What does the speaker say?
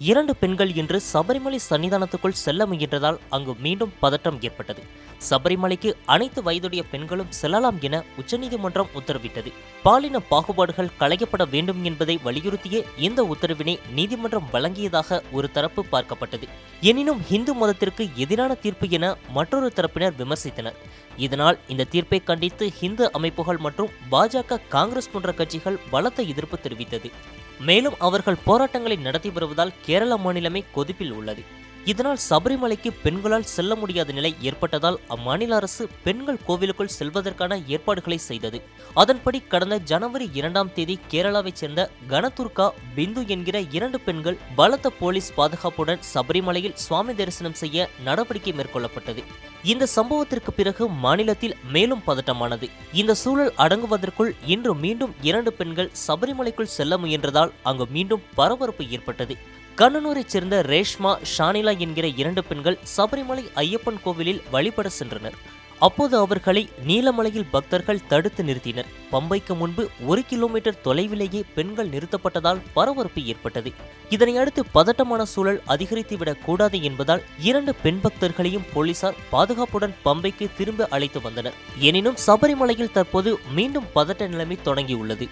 இரண்டு பெண்கள் இன்று சபரிமலை சன்னிதானத்துக்குள் செல்ல முயன்றதால் அங்கு மீண்டும் பதட்டம் ஏற்பட்டது. சபரிமலைக்கு அனைத்து வயதுடைய பெண்களும் செல்லலாம் என உச்சநீதிமன்றம் உத்தரவிட்டது. பாலின பாகுபாடுகள் களையப்பட வேண்டும் என்பதை வலியுறுத்திய இந்த உத்தரவினை நீதிமன்றம் வழங்கியதாக ஒரு தரப்பு பார்க்கப்பட்டது. எனினும் இந்து மதத்திற்கு எதிரான தீர்ப்பு என மற்றொரு தரப்பினர் விமர்சித்தனர். இதனால் இந்த தீர்ப்பை கண்டித்து இந்து அமைப்புகள் மற்றும் பாஜக காங்கிரஸ் போன்ற கட்சிகள் பலத்த எதிர்ப்பு தெரிவித்தது. மேலும் அவர்கள் போராட்டங்களை நடத்தி வருவதால் கேரள மாநிலமே கொதிப்பில் உள்ளது. இதனால் சபரிமலைக்கு பெண்களால் செல்ல முடியாத நிலை ஏற்பட்டதால் அம்மாநில அரசு பெண்கள் கோவிலுக்குள் செல்வதற்கான ஏற்பாடுகளை செய்தது. அதன்படி கடந்த ஜனவரி இரண்டாம் தேதி கேரளாவைச் சேர்ந்த கனதுர்கா பிந்து என்கிற இரண்டு பெண்கள் பலத்த போலீஸ் பாதுகாப்புடன் சபரிமலையில் சுவாமி தரிசனம் செய்ய நடவடிக்கை மேற்கொள்ளப்பட்டது. இந்த சம்பவத்திற்கு பிறகு மாநிலத்தில் மேலும் பதட்டமானது. இந்த சூழல் அடங்குவதற்குள் இன்று மீண்டும் இரண்டு பெண்கள் சபரிமலைக்குள் செல்ல முயன்றதால் அங்கு மீண்டும் பரபரப்பு ஏற்பட்டது. கண்ணனூரைச் சேர்ந்த ரேஷ்மா ஷானிலா என்கிற இரண்டு பெண்கள் சபரிமலை ஐயப்பன் கோவிலில் வழிபட சென்றனர். அப்போது அவர்களை நீலமலையில் பக்தர்கள் தடுத்து நிறுத்தினர். பம்பைக்கு முன்பு ஒரு கிலோமீட்டர் தொலைவிலேயே பெண்கள் நிறுத்தப்பட்டதால் பரபரப்பு ஏற்பட்டது. இதனை அடுத்து பதட்டமான சூழல் அதிகரித்துவிடக் கூடாது என்பதால் இரண்டு பெண் பக்தர்களையும் போலீசார் பாதுகாப்புடன் பம்பைக்கு திரும்ப அழைத்து வந்தனர். எனினும் சபரிமலையில் தற்போது மீண்டும் பதட்ட நிலைமை தொடங்கியுள்ளது.